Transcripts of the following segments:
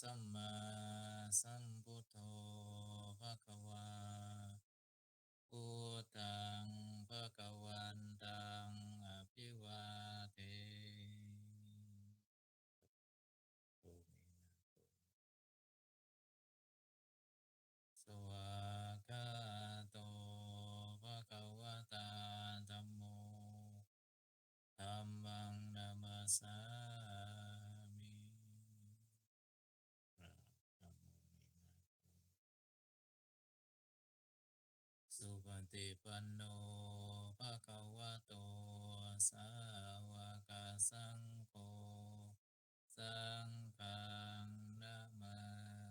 สัมมาสัมพุทโธภะคะวาพุทธังภะคะวันตังอภิวาเทสวากาโตภะคะวะตาธัมโมธัมมังนามัสสา สุปฏิปันโนภะคะวะโต สาวกสังโฆ สังฆังนะมา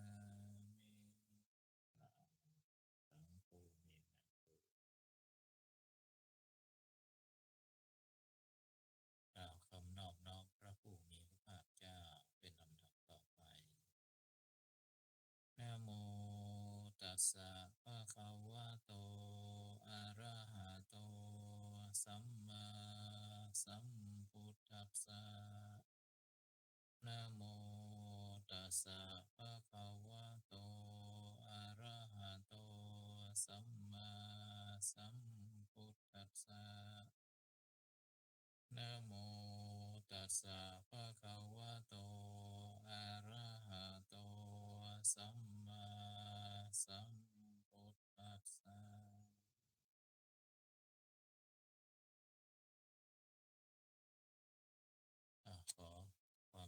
มิสังโฆมินะโตกล่าวคำนอบน้อมพระผู้มีพระภาคเจ้าเป็นลำดับต่อไปนะโมตัสสะภะคะวะโต สัมมาสัมพุทธัสสะนะโมตัสสะภะคะวะโต อะระหะโต สัมมาสัมพุทธัสสะนะโมตัสสะภะคะวะโต อะระหะโต สัมมาสัม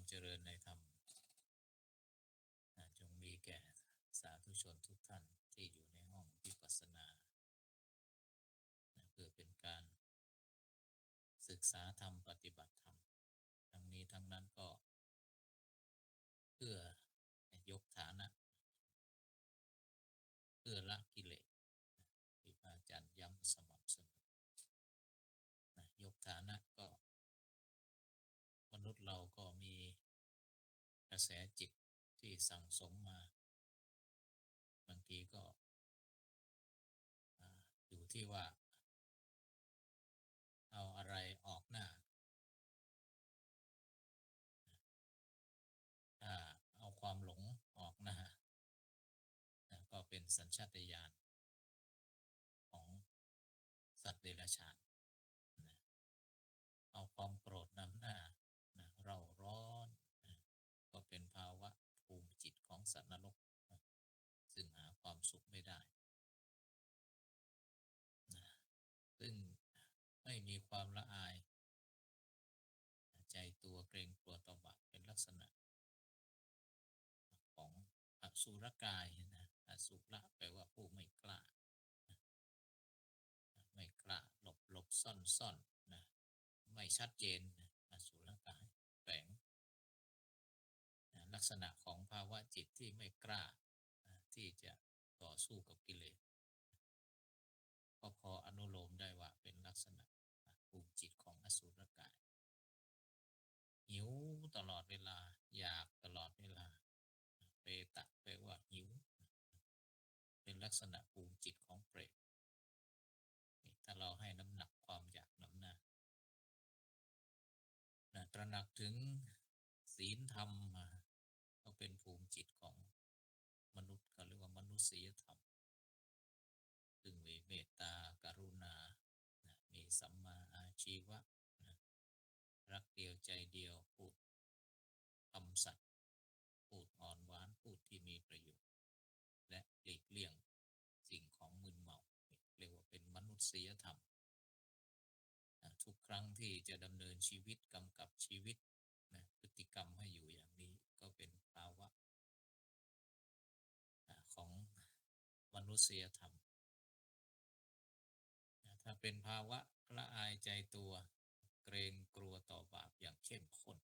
เจริญในธรรมจงมีแก่สาธุชนทุกท่านที่อยู่ในห้องวิปัสสนาเพื่อเป็นการศึกษาธรรมปฏิบัติธรรม ทั้งนี้ทั้งนั้นก็ เพื่อยกฐานะ เพื่อละกิเลสนะที่พระอาจารย์ย้ำสม่ำเสมอนะยกฐานะก็ มนุษย์เราก็มีก ระแสจิตที่สั่งสมมา บางทีก็อยู่ที่ว่า เอาอะไรออกหน้า ถ้าเอาความหลงออกหน้า ก็เป็นสัญชาตญาณของสัตว์เดรัจฉานนะเอาความโกรธนำหน้านะเราร้อนนะก็เป็นภาวะภูมิจิตของสัตว์นรกนะซึ่งหาความสุขไม่ได้นะซึ่งไม่มีความละอาย ใจตัวเกรงกลัวต่อบาปเป็น ลักษณะ ของอสุรกายนะอสุระแปลว่าผู้ไม่กล้า ไม่กล้าหลบหลบซ่อนซ่อนนะไม่ชัดเจนอสุรกายแฝงลักษณะของภาวะจิตที่ไม่กล้าที่จะต่อสู้กับกิเลสก็พออนุโลมได้ว่าเป็นลักษณะภูมิจิตของอสุร ตลอดเวลา อยากตลอดเวลา เปตะแปลว่าหิว เป็นลักษณะภูมิจิตของเปรตถ้าเราให้น้ำหนักความอยากน้ำหน้านะตระหนักถึงศีลธรรมมาก็เป็นภูมิจิตของมนุษย์ก็เรียกว่ามนุษยธรรม ซึ่งมีเมตตากรุณานะมีสัมมาอาชีวะนะรักเดียวใจเดียวพูดคำสัตย์พูดอ่อนหวานพูดที่มีประโยชน์ และหลีกเลี่ยงสิ่งของมึนเมาเรียกว่าเป็นมนุษยธรรมนะทุกค รั้งที่จะดำเนินชีวิตกำกับชีวิตนะพฤติกรรมให้อยู่อย่างนี้ก็เป็นภาวะของมนุษยธรรม ถ้าเป็นภาวะละอายใจตัวเกรงกลัวต่อบาปอย่างเข้มข้น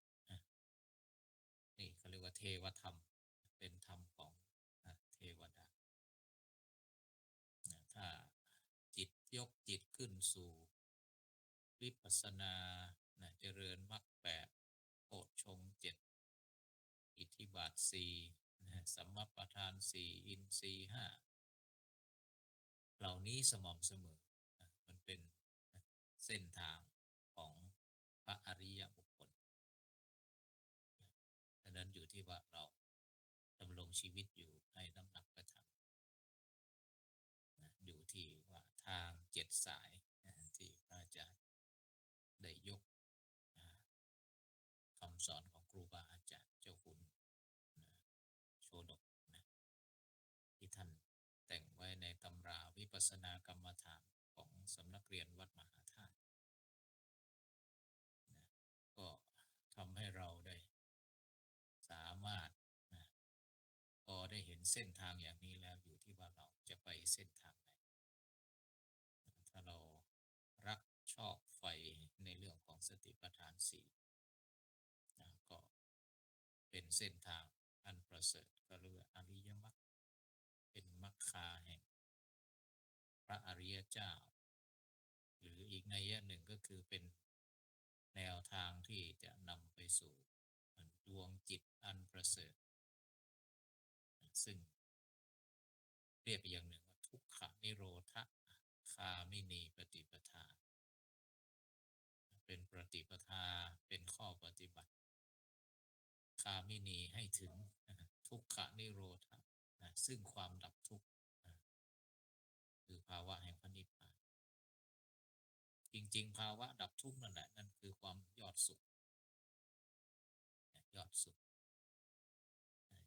นี่เขาเรียกว่าเทวธรรม เป็นธรรมของเทวดา ถ้าจิตยกจิตขึ้นสู่ วิปัสสนานะเจริญมรรคแปดโพชงเจ็ดอิทธิบาทสี่นะสัมมาประธานสี่อินทรีห้าเหล่านี้สม่ำเสมอนะมันเป็นนะเส้นทางของพระอริยบุคคลดังนั้นอยู่ที่ว่าเราดำรงชีวิตอยู่ให้น้ำหนักไปทางนะอยู่ที่ว่าทางเจ็ดสายนะที่พระอาจารย์ ได้ยกคำสอนของครูบาอาจารย์เจ้าคุณนะโชดกนะที่ท่านแต่งไว้ในตำราวิปัสสนากรรมฐานของสำนักเรียนวัดมหาธาตุนะก็ทำให้เราได้ สามารถนะพอได้เห็นเส้นทางอย่างนี้แล้วอยู่ที่ว่าเราจะไปเส้นทางไหน ถ้าเรารักชอบไฟในเรื่องของ สติปัฏฐานสี่นะก็เป็นเส้นทางอันประเสริฐก็เรียกว่าอริยมรรคเป็นมรรคาแห่ง พระอริยเจ้า หรืออีกในยะหนึ่งก็คือเป็นแนวทางที่จะนำไปสู่ดวงจิตอันประเสริฐ ซึ่งเรียกอย่างหนึ่งว่าทุกขนิโรธคามินีปฏิปทา เป็นปฏิปทาเป็นข้อปฏิบัติ คามินีให้ถึงทุกขนิโรธนะซึ่งความดับทุกข์นะคือภาวะแห่งพระนิพพาน จริง ๆ ภาวะดับทุกข์นั่นแหละนั่นคือความยอดสุดยอดสุด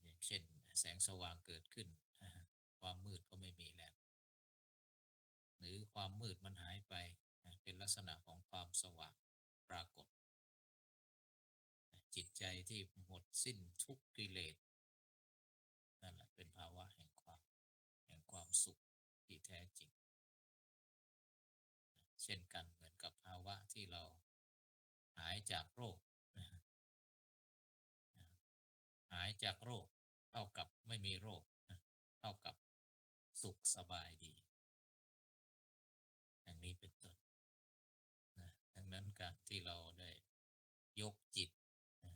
อย่างเช่น แสงสว่างเกิดขึ้น ความมืดก็ไม่มีแล้ว หรือความมืดมันหายไป เป็นลักษณะของความสว่าง ปรากฏ จิตใจที่หมดสิ้นทุกกิเลสนั่นแหละเป็นภาวะแห่งความแห่งความสุขที่แท้จริง เช่นกันเหมือนกับภาวะที่เราหายจากโรค หายจากโรค เท่ากับไม่มีโรค เท่ากับสุขสบายดี ที่เราได้ยกจิตนะ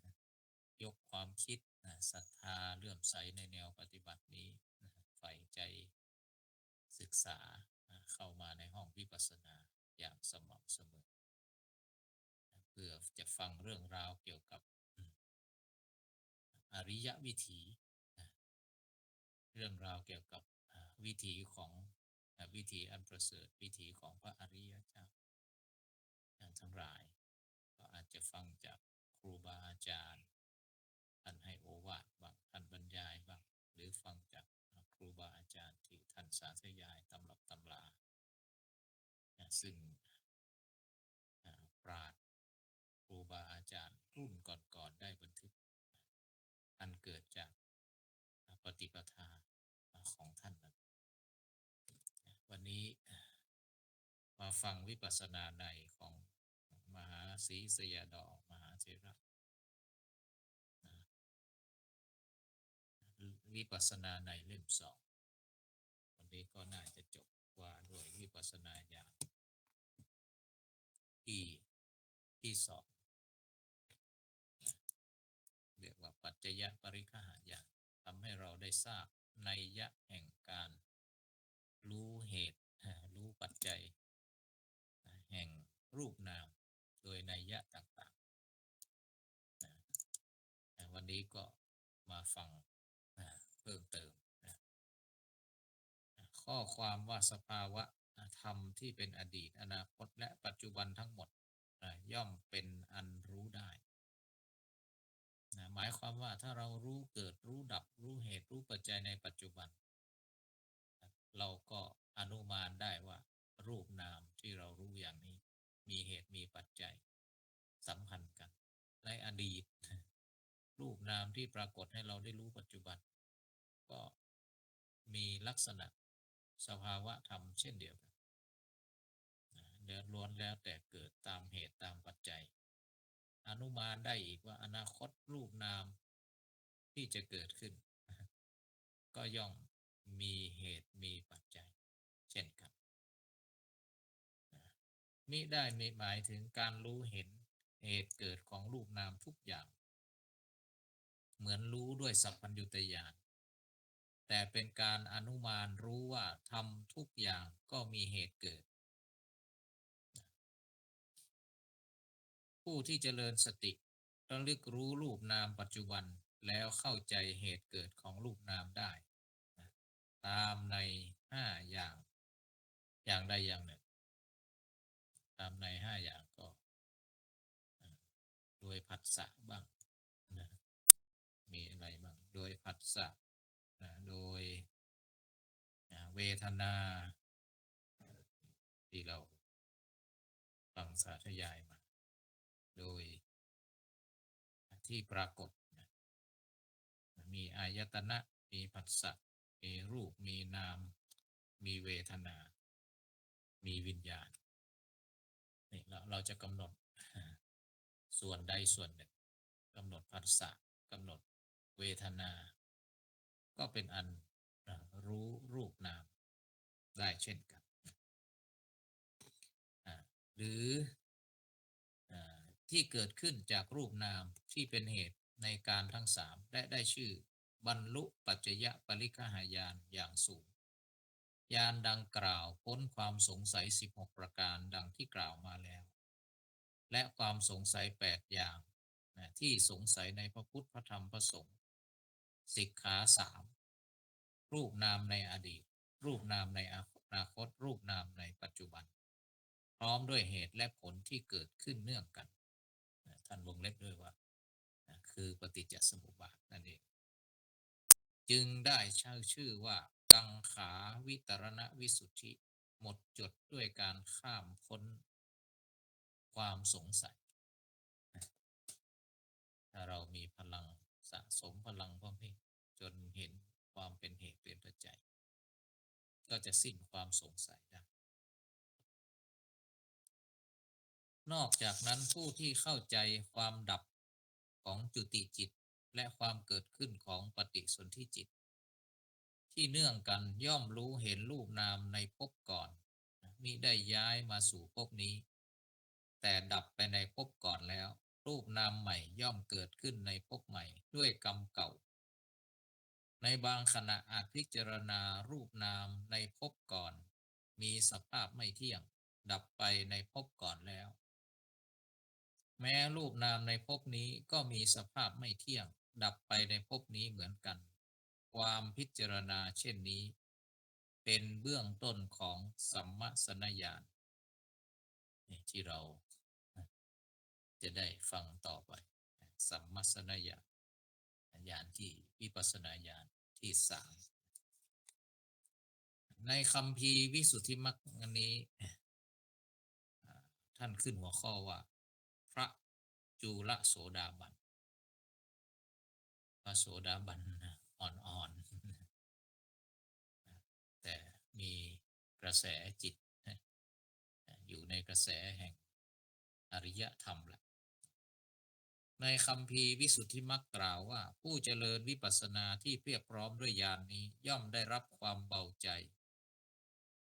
ยกความคิดนะศรัทธาเลื่อมใสในแนวปฏิบัตินี้นะใฝ่ใจศึกษานะเข้ามาในห้องวิปัสสนาอย่างสม่ำเสมอนะเพื่อจะฟังเรื่องราวเกี่ยวกับอริยวิถีนะเรื่องราวเกี่ยวกับวิถีของวิถีอันประเสริฐวิถีของพระอริยเจ้าทั้งหลาย อาจจะฟังจากครูบาอาจารย์ ท่านให้โอวาทบางท่านบรรยายบางหรือฟังจากครูบาอาจารย์ที่ท่านสาธยายตำรับตำราซึ่งปราดครูบาอาจารย์รุ่นก่อนๆได้บันทึกอันเกิดจากปฏิปทาของท่านนั้นวันนี้มาฟังวิปัสสนาในของ มหาศรีสยดอมหาเถระวิปัสสนาในเล่มสองวันนี้ก็น่าจะจบว่าด้วยวิปัสสนาญาณที่ที่สองเรียกว่าปัจจยปริคหายานทำให้เราได้ทราบในยะแห่งการรู้เหตุ รู้ปัจจัย แห่งรูปนาม โดยในยะต่างๆวันนี้ก็มาฟังเพิ่มเติมข้อความว่าสภาวะธรรมที่เป็นอดีตอนาคตและปัจจุบันทั้งหมดย่อมเป็นอันรู้ได้หมายความว่าถ้าเรารู้เกิดรู้ดับรู้เหตุรู้ปัจจัยในปัจจุบัน เราก็อนุมานได้ว่ารูปนามที่เรารู้อย่างนี้ มีเหตุมีปัจจัยสัมพันธ์กัน ในอดีต รูปนามที่ปรากฏให้เราได้รู้ปัจจุบัน ก็มีลักษณะสภาวะธรรมเช่นเดียวกันเดือดล้วนแล้วแต่เกิดตามเหตุตามปัจจัย อนุมานได้อีกว่าอนาคตรูปนามที่จะเกิดขึ้น ก็ย่อมมีเหตุมีปัจ มิได้มีหมายถึงการรู้เห็นเหตุเกิดของรูปนามทุกอย่าง เหมือนรู้ด้วยสัพพัญญุตยานแต่เป็นการอนุมานรู้ว่าทำทุกอย่างก็มีเหตุเกิด ผู้ที่เจริญสติระลึกรู้รูปนามปัจจุบันแล้วเข้าใจเหตุเกิดของรูปนามได้ ตามในห้าอย่าง อย่างใดอย่างหนึ่ง ตามในห้าอย่างก็โดยผัสสะบ้างนะมีอะไรบ้าง โดยผัสสะนะโดยเวทนาที่เราฟังสาธยายมา โดยที่ปรากฏนะมีอายตนะ มีผัสสะ มีรูป มีนาม มีเวทนา มีวิญญาณ นี่เราเราจะกำหนดส่วนใดส่วนหนึ่งกำหนดผัสสะกำหนดเวทนา ก็เป็นอันรู้รูปนามได้เช่นกัน หรืออที่เกิดขึ้นจากรูปนามที่เป็นเหตุในการทั้งสามและได้ชื่อบรรลุปัจจยะปริคหายานอย่างสูง ยานดังกล่าวพ้นความสงสัย 16 ประการดังที่กล่าวมาแล้ว และความสงสัย 8 อย่างนะที่สงสัยในพระพุทธพระธรรมพระสงฆ์สิกขาสามรูปนามในอดีต รูปนามในอนาคต รูปนามในปัจจุบัน พร้อมด้วยเหตุและผลที่เกิดขึ้นเนื่องกัน ท่านวงเล็บด้วยว่า คือปฏิจจสมุปบาทนั่นเอง จึงได้ชื่อชื่อว่า กังขาวิตรณวิสุทธิ หมดจดด้วยการข้ามพ้นความสงสัย ถ้าเรามีพลังสะสมพลังเพิ่มขึ้นจนเห็นความเป็นเหตุเป็นปัจจัย ก็จะสิ้นความสงสัยได้ นอกจากนั้นผู้ที่เข้าใจความดับของจุติจิตและความเกิดขึ้นของปฏิสนธิจิต ที่เนื่องกันย่อมรู้เห็นรูปนามในภพก่อนมิได้ย้ายมาสู่ภพนี้ แต่ดับไปในภพก่อนแล้ว รูปนามใหม่ย่อมเกิดขึ้นในภพใหม่ด้วยกรรมเก่า ในบางขณะอาจพิจารณารูปนามในภพก่อน มีสภาพไม่เที่ยง ดับไปในภพก่อนแล้ว แม้รูปนามในภพนี้ก็มีสภาพไม่เที่ยง ดับไปในภพนี้เหมือนกัน ความพิจารณาเช่นนี้ เป็นเบื้องต้นของสัมมาสนญาณที่เราจะได้ฟังต่อไป สัมมาสนญาณญาณที่วิปัสสนาญาณที่สามในคำพีวิสุทธิมรรคนี้ ท่านขึ้นหัวข้อว่า พระจุลโสดาบันพระโสดาบัน อ่อนๆแต่มีกระแสจิตอยู่ในกระแสแห่งอริยธรรมแหละในคำพีวิสุทธิมรรคกล่าวว่า ผู้เจริญวิปัสสนาที่เพียบพร้อมด้วยญาณนนี้ย่อมได้รับความเบาใจ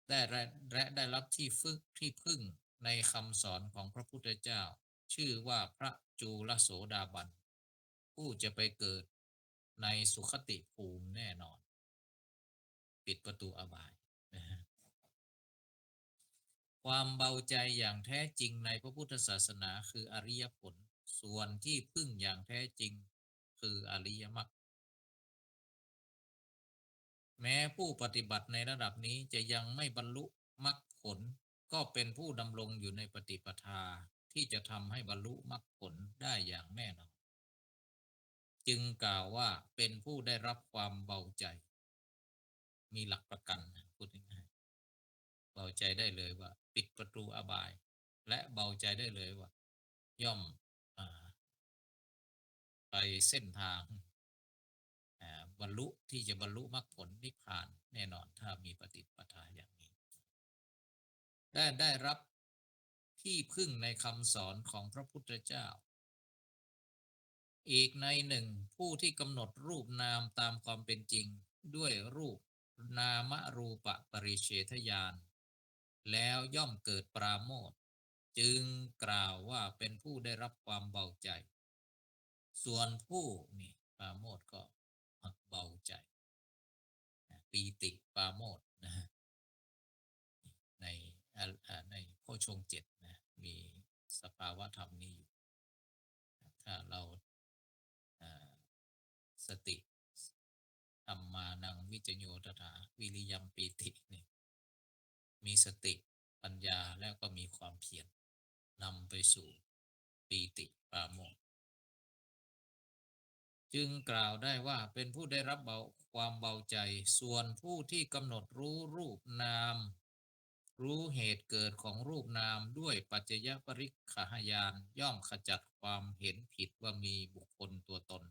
ได้และและได้รับที่ฝึกที่พึ่งในคำสอนของพระพุทธเจ้า ชื่อว่าพระจูลโสดาบัน ผู้จะไปเกิด ในสุขติภูมิแน่นอน ปิดประตูอบายนะฮะความเบาใจอย่างแท้จริงในพระพุทธศาสนาคืออริยผล ส่วนที่พึ่งอย่างแท้จริงคืออริยมรรคแม้ผู้ปฏิบัติในระดับนี้จะยังไม่บรรลุมรรคผล ก็เป็นผู้ดำรงอยู่ในปฏิปทาที่จะทำให้บรรลุมรรคผลได้อย่างแน่นอน จึงกล่าวว่าเป็นผู้ได้รับความเบาใจ มีหลักประกันพูดง่ายๆเบาใจได้เลยว่า ปิดประตูอบาย และเบาใจได้เลยว่า ย่อมอไปเส้นทางบรรลุที่จะบรรลุมรรคผลนิพพานแน่นอนถ้ามีปฏิปทาอย่างนี้ ได้ได้รับที่พึ่งในคำสอนของพระพุทธเจ้า อีกในหนึ่ง ผู้ที่กำหนดรูปนามตามความเป็นจริง ด้วยรูปนามรูปปริเฉทญาณแล้วย่อมเกิดปราโมทจึงกล่าวว่าเป็นผู้ได้รับความเบาใจ ส่วนผู้นี่ปราโมทก็เบาใจปีติปราโมทนะฮะในในโพชงเจ็ดนะมีสภาวะธรรมนี้อยู่ถ้าเรา สติธรรมานังวิจโยตถาวิริยมปีตินี่มีสติปัญญาแล้วก็มีความเพียรนำไปสู่ปีติปาโมทย์จึงกล่าวได้ว่าเป็นผู้ได้รับเบาความเบาใจ ส่วนผู้ที่กำหนดรู้รูปนาม รู้เหตุเกิดของรูปนามด้วยปัจจยปริคขายานย่อมขจัดความเห็นผิดว่ามีบุคคลตัวตน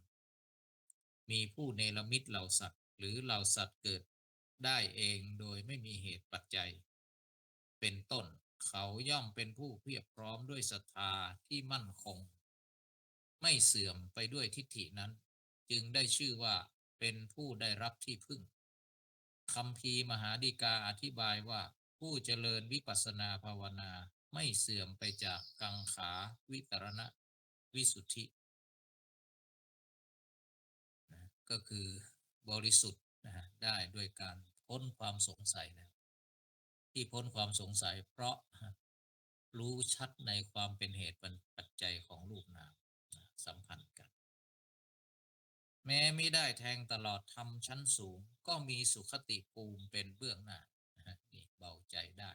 มีผู้เนรมิตเหล่าสัตว์ หรือเหล่าสัตว์เกิดได้เองโดยไม่มีเหตุปัจจัย เป็นต้นเขาย่อมเป็นผู้เพียบพร้อมด้วยศรัทธาที่มั่นคง ไม่เสื่อมไปด้วยทิฏฐินั้น จึงได้ชื่อว่าเป็นผู้ได้รับที่พึ่งคำพีมหาดีกาอธิบายว่าผู้เจริญวิปัสสนาภาวนาไม่เสื่อมไปจากกังขาวิตรณะ วิสุทธิ ก็คือบริสุทธิ์นะฮะได้ด้วยการพ้นความสงสัยแล้วที่พ้นความสงสัย เพราะรู้ชัดในความเป็นเหตุปัจจัยของรูปนามสัมพันธ์กัน แม้ไม่ได้แทงตลอดทำชั้นสูง ก็มีสุขติภูมิเป็นเบื้องหน้านี่เบาใจได้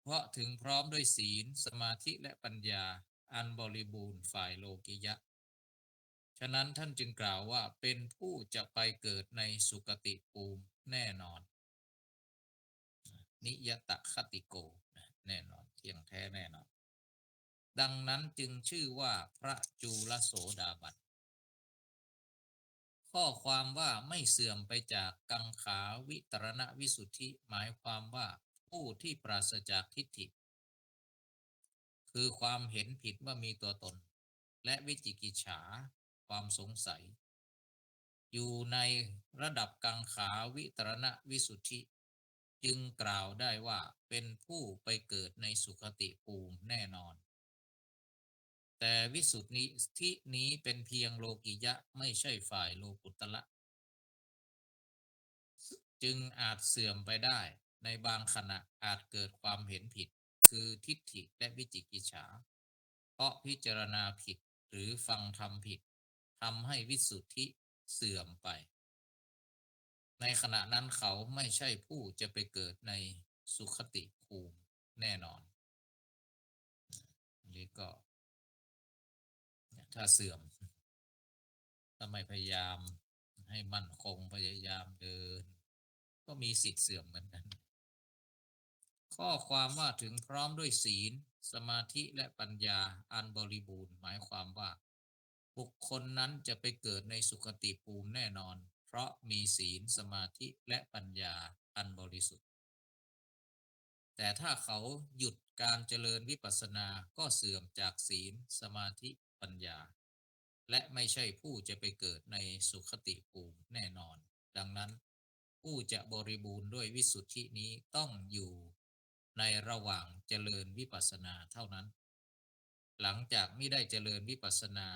เพราะถึงพร้อมด้วยศีลสมาธิและปัญญาอันบริบูรณ์ฝ่ายโลกิยะ ฉะนั้นท่านจึงกล่าวว่าเป็นผู้จะไปเกิดในสุคติภูมิแน่นอน นิยตคติโกแน่นอนเที่ยงแท้แน่นอน ดังนั้นจึงชื่อว่าพระจูลโสดาบันข้อความว่าไม่เสื่อมไปจากกังขาวิตรณวิสุทธิหมายความว่าผู้ที่ปราศจากทิฏฐิ คือความเห็นผิดว่ามีตัวตน และวิจิกิจฉา ความสงสัย อยู่ในระดับกังขาวิตรณวิสุทธิ จึงกล่าวได้ว่าเป็นผู้ไปเกิดในสุคติภูมิแน่นอน แต่วิสุทธิที่นี้เป็นเพียงโลกิยะไม่ใช่ฝ่ายโลกุตละ จึงอาจเสื่อมไปได้ในบางขณะอาจเกิดความเห็นผิด คือทิฏฐิและวิจิกิจฉา เพราะพิจารณาผิดหรือฟังธรรมผิด ทำให้วิสุทธิเสื่อมไป ในขณะนั้นเขาไม่ใช่ผู้จะไปเกิดในสุขติภูมิแน่นอนนี่ก็ ถ้าเสื่อมถ้าไม่พยายามให้มั่นคงพยายามเดิน ก็มีสิทธิ์เสื่อมเหมือนกันข้อความว่าถึงพร้อมด้วยศีล สมาธิและปัญญาอันบริบูรณ์ หมายความว่า บุคคลนั้นจะไปเกิดในสุคติภูมิแน่นอน เพราะมีศีลสมาธิและปัญญาอันบริสุทธิ์ แต่ถ้าเขาหยุดการเจริญวิปัสสนาก็เสื่อมจากศีลสมาธิปัญญา และไม่ใช่ผู้จะไปเกิดในสุขติภูมิแน่นอน ดังนั้น ผู้จะบริบูรณ์ด้วยวิสุทธินี้ต้องอยู่ในระหว่างเจริญวิปัสสนาเท่านั้น หลังจากไม่ได้เจริญวิปัสสนา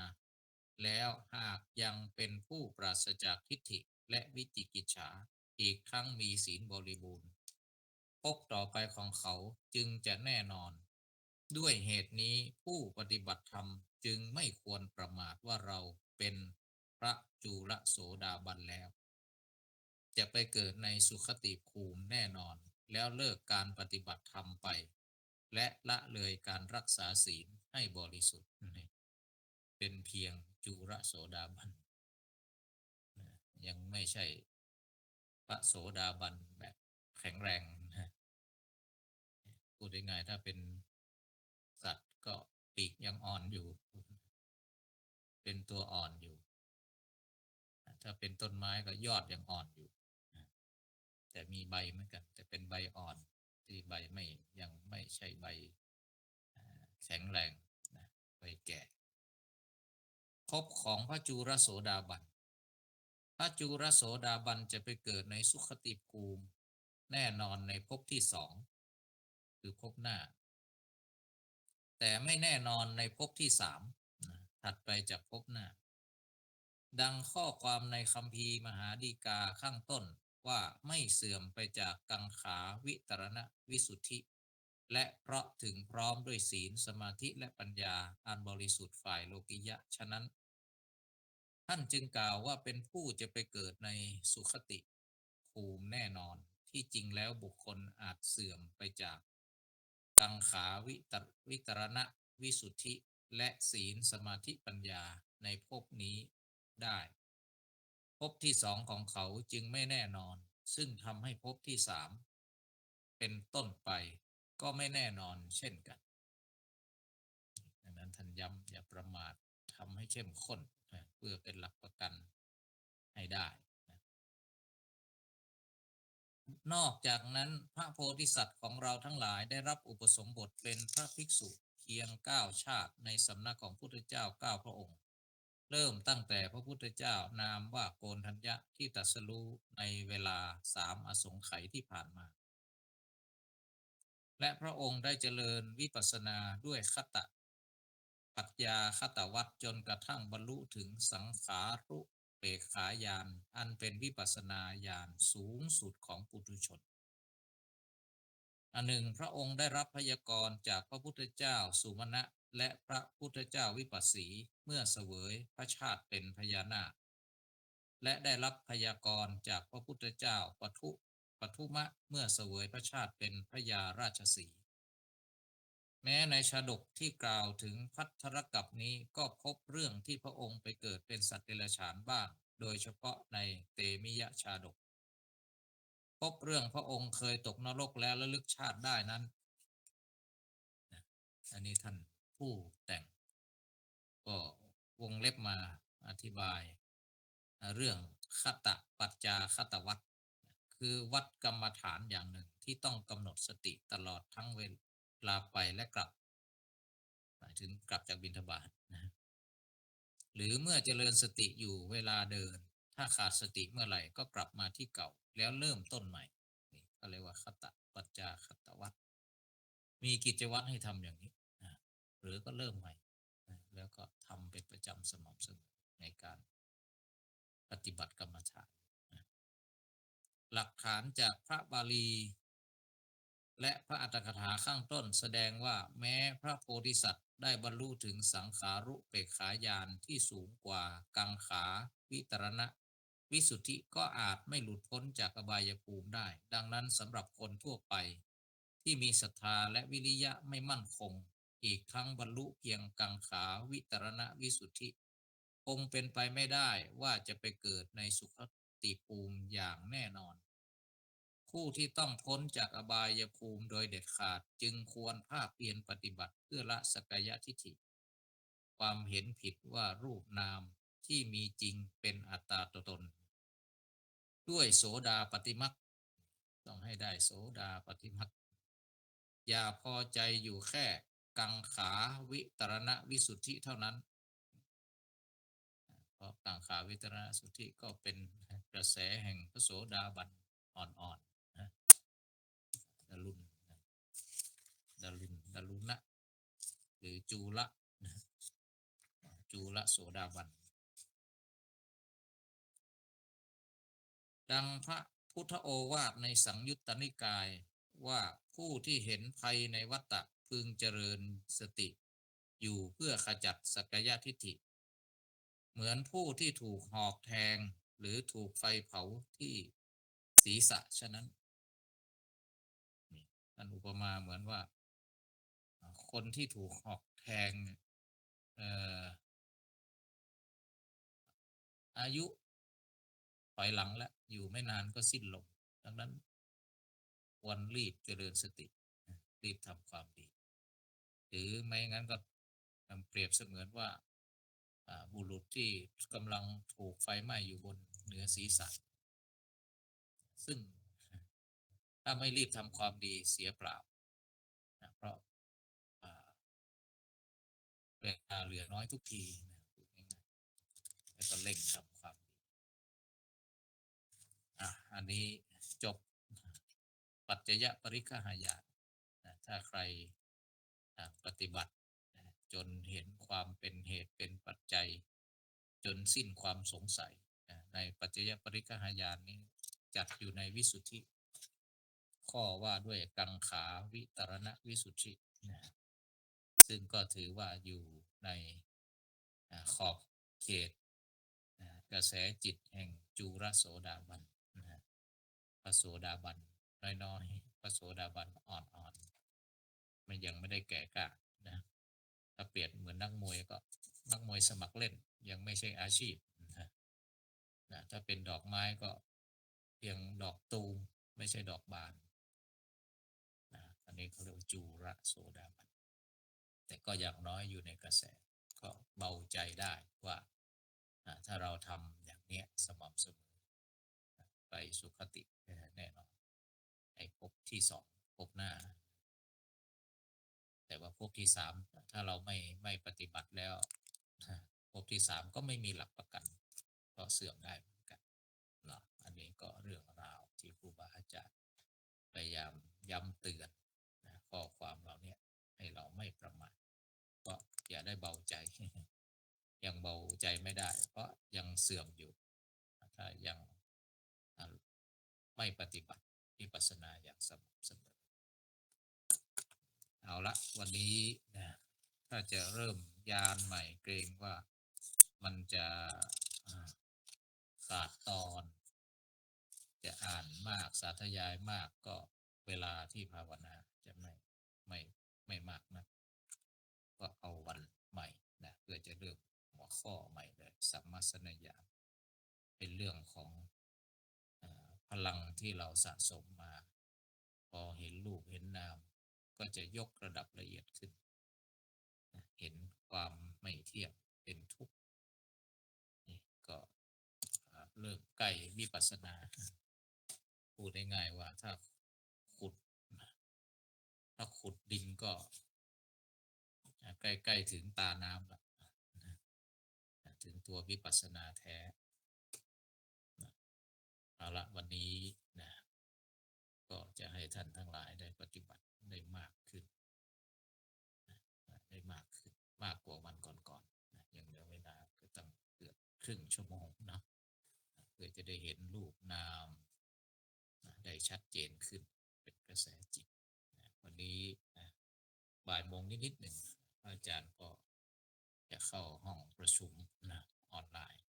แล้วหากยังเป็นผู้ปราศจากทิฏฐิและวิจิกิจฉา อีกทั้งมีศีลบริบูรณ์พบต่อไปของเขาจึงจะแน่นอน ด้วยเหตุนี้ผู้ปฏิบัติธรรมจึงไม่ควรประมาทว่าเราเป็นพระจุลโสดาบันแล้ว จะไปเกิดในสุขติภูมิแน่นอน แล้วเลิกการปฏิบัติธรรมไป และละเลยการรักษาศีลให้บริสุทธิ์เป็นเพียง จุระโสดาบันยังไม่ใช่พระโสดาบันแบบแข็งแรงนะพูดง่ายๆถ้าเป็นสัตว์ก็ปีกยังอ่อนอยู่ เป็นตัวอ่อนอยู่ ถ้าเป็นต้นไม้ก็ยอดยังอ่อนอยู่ แต่มีใบเหมือนกัน แต่เป็นใบอ่อนที่ใบไม่ยังไม่ใช่ใบแข็งแรงนะใบแก่ ภพของพระจูรโสดาบัน พระจูรโสดาบันจะไปเกิดในสุขติภูมิ แน่นอนในภพที่สองคือภพหน้า แต่ไม่แน่นอนในภพที่สามถัดไปจากภพหน้า ดังข้อความในคำพีมหาดีกาข้างต้นว่าไม่เสื่อมไปจากกังขาวิตรณวิสุทธิ และเพราะถึงพร้อมด้วยศีลสมาธิและปัญญาอันบริสุทธิ์ฝ่ายโลกิยะ ฉะนั้น ท่านจึงกล่าวว่าเป็นผู้จะไปเกิดในสุขติภูมิแน่นอนที่จริงแล้วบุคคลอาจเสื่อมไปจากกังขาวิตรวิตรณะวิสุทธิ และศีลสมาธิปัญญาในภพนี้ได้ภพที่สองของเขาจึงไม่แน่นอน ซึ่งทำให้ภพที่สามเป็นต้นไป ก็ไม่แน่นอนเช่นกันดังนั้นท่านย้ำอย่าประมาททำให้เข้มข้นเพื่อเป็นหลักประกันให้ได้นะนอกจากนั้นพระโพธิสัตว์ของเราทั้งหลายได้รับอุปสมบทเป็นพระภิกษุเพียงเก้าชาติในสำนักของพุทธเจ้าเก้าพระองค์ เริ่มตั้งแต่พระพุทธเจ้านามว่าโกนทัญญะที่ตรัสรู้ในเวลาสามอสงไขยที่ผ่านมา และพระองค์ได้เจริญวิปัสสนาด้วยคตะปัจญาคตวัตจนกระทั่งบรรลุถึงสังขารุเปกขายาน อันเป็นวิปัสสนาญาณสูงสุดของปุถุชน อันหนึ่งพระองค์ได้รับพยากรณ์จากพระพุทธเจ้าสุมาณะและพระพุทธเจ้าวิปัสสีเมื่อเสวยพระชาติเป็นพญานาค และได้รับพยากรณ์จากพระพุทธเจ้าปทุ ปทุมะเมื่อเสวยพระชาติเป็นพระยาราชสี แม้ในชาดกที่กล่าวถึงพัทธรกับนี้ก็พบเรื่องที่พระองค์ไปเกิดเป็นสัตว์เดรัจฉานบ้าง โดยเฉพาะในเตมิยชาดก พบเรื่องพระองค์เคยตกนรกแล้วระลึกชาติได้นั้น อันนี้ท่านผู้แต่ง ก็วงเล็บมาอธิบาย เรื่องคตะปัจจาคตวัต คือวัดกรรมฐานอย่างหนึ่งที่ต้องกำหนดสติตลอดทั้งเวลาไปและกลับหมายถึงกลับจากบิณฑบาตนะหรือเมื่อเจริญสติอยู่เวลาเดิน ถ้าขาดสติเมื่อไหร่ก็กลับมาที่เก่า แล้วเริ่มต้นใหม่นี่ก็เรียกว่าคตะปัจจาคตวัตมีกิจวัตรให้ทำอย่างนี้นะหรือก็เริ่มใหม่นะแล้วก็ทำเป็นประจำสม่ำเสมอในการปฏิบัติกรรมฐาน หลักฐานจากพระบาลี และพระอัตถกถาข้างต้นแสดงว่าแม้พระโพธิสัตว์ได้บรรลุถึงสังขารุเปกขายานที่สูงกว่ากังขาวิตรณะ วิสุทธิก็อาจไม่หลุดพ้นจากอบายภูมิได้ ดังนั้นสำหรับคนทั่วไป ที่มีศรัทธาและวิริยะไม่มั่นคง อีกทั้งบรรลุเพียงกังขาวิตรณะวิสุทธิคงเป็นไปไม่ได้ว่าจะไปเกิดในสุข ติภูมิอย่างแน่นอนผู้ที่ต้องพ้นจากอบายภูมิโดยเด็ดขาดจึงควรภาคเพียรปฏิบัติเพื่อละสกยทิฏฐิ ความเห็นผิดว่ารูปนามที่มีจริงเป็นอัตตาตัวตน ด้วยโสดาปฏิมักต้องให้ได้โสดาปฏิมักอย่าพอใจอยู่แค่กังขาวิตรณวิสุทธิเท่านั้น เพราะกังขาวิตรณสุทธิก็เป็นกระแสแห่งพระโสดาบันอ่อนๆนะดารุนดารุนดารุณะหรือจูละนะจูละโสดาบัน ดังพระพุทธโอวาทในสังยุตตนิกายว่าผู้ที่เห็นภัยในวัฏฏะพึงเจริญสติ อยู่เพื่อขจัดสักยะทิฏฐิ เหมือนผู้ที่ถูกหอกแทง หรือถูกไฟเผาที่ศีรษะฉะนั้นท่านอุปมาเหมือนว่า คนที่ถูกหอกแทงเนี่ยเอ่ายุถอยหลังแล้วอยู่ไม่นานก็สิ้นลมดังนั้นควรรีบเจริญสติ รีบทำความดี หรือไม่งั้นก็เปรียบเสมือนว่า บุรุษที่กำลังถูกไฟไหม้อยู่บนเหนือศีรษะ ซึ่งถ้าไม่รีบทำความดีเสียเปล่านะเพราะเวลาเหลือน้อยทุกทีนะพูดง่ายๆแล้วก็เร่งทำความดีอะอันนี้จบปัจจยปริคหายานะถ้าใครปฏิบัติ จนเห็นความเป็นเหตุเป็นปัจจัย จนสิ้นความสงสัย ในปัจจยปริคหายานนี้จัดอยู่ในวิสุทธิ ข้อว่าด้วยกังขาวิตรณวิสุทธินะซึ่งก็ถือว่าอยู่ในขอบเขตกระแสจิตแห่งจูรโสดาบันนะพระโสดาบันน้อยๆพระโสดาบันอ่อนๆมันยังไม่ได้แก่กานะ ถ้าเปรียบเหมือนนักมวยก็ นักมวยสมัครเล่น ยังไม่ใช่อาชีพนะนะถ้าเป็นดอกไม้ก็เพียงดอกตูมไม่ใช่ดอกบานนะอันนี้เขาเรียกว่าจูระโสดาบันแต่ก็อย่างน้อยอยู่ในกระแส ก็เบาใจได้ว่าถ้าเราทำอย่างเนี้ยสม่ำเสมอไปสุคติแน่นอนไอ้ภพที่สองภพหน้า แต่ว่าภพที่สามถ้าเราไม่ไม่ปฏิบัติแล้วภพที่สามก็ไม่มีหลักประกัน ก็เสื่อมได้เหมือนกันนะอันนี้ก็เรื่องราวที่ครูบาอาจารย์พยายามย้ำเตือนนะข้อความเราเนี่ยให้เราไม่ประมาทก็อย่าได้เบาใจ ยังเบาใจไม่ได้ เพราะยังเสื่อมอยู่ ถ้ายังไม่ปฏิบัติวิปัสสนาอย่างสม่ำเสมอ เอาละวันนี้นะถ้าจะเริ่มยานใหม่เกรงว่ามันจะอ่าขาดตอน จะอ่านมากสาธยายมากก็เวลาที่ภาวนาจะไม่ไม่ไม่มากนะก็เอาวันใหม่นะเพื่อจะเริ่มหัวข้อใหม่เลยสัมมาสนญาณเป็นเรื่องของอพลังที่เราสะสมมา พอเห็นรูปเห็นนาม ก็จะยกระดับละเอียดขึ้น เห็นความไม่เที่ยงเป็นทุกข์นี่ก็อ่าเริ่มใกล้วิปัสนา พูดง่ายๆว่าถ้าขุด ถ้าขุดดินก็ใกล้ๆถึงตาน้ำละถึงตัววิปัสสนาแท้เอาละวันนี้นะ ก็จะให้ท่านทั้งหลายได้ปฏิบัติได้มากขึ้น ได้มากขึ้นมากกว่าวันก่อนๆนะยังเหลือเวลาก็ต้องเกือบครึ่งชั่วโมงเนาะเพื่อจะได้เห็นรูปนามได้ชัดเจนขึ้นเป็นกระแสจิตนะวันนี้นะบ่ายโมงนิดๆหนึ่งอาจารย์ก็จะเข้าห้องประชุมนะออนไลน์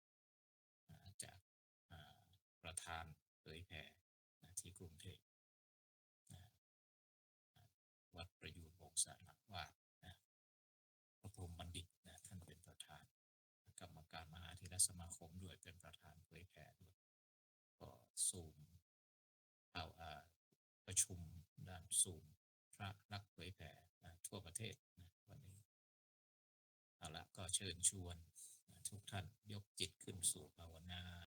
นะจากประธานเผยแผ่นะที่กรุงเทพ ประยูรวงศาดนะพระพรหมบัณฑิตนะท่านเป็นประธานกรรมการมหาเทรสมาคมด้วยเป็นประธานเผยแผ่ด้วยก็ซูมเอาอาประชุมด้านซูมพระนักเผยแผ่ทั่วประเทศนะวันนี้เอาละก็เชิญชวนทุกท่านยกจิตขึ้นสู่ภาวนา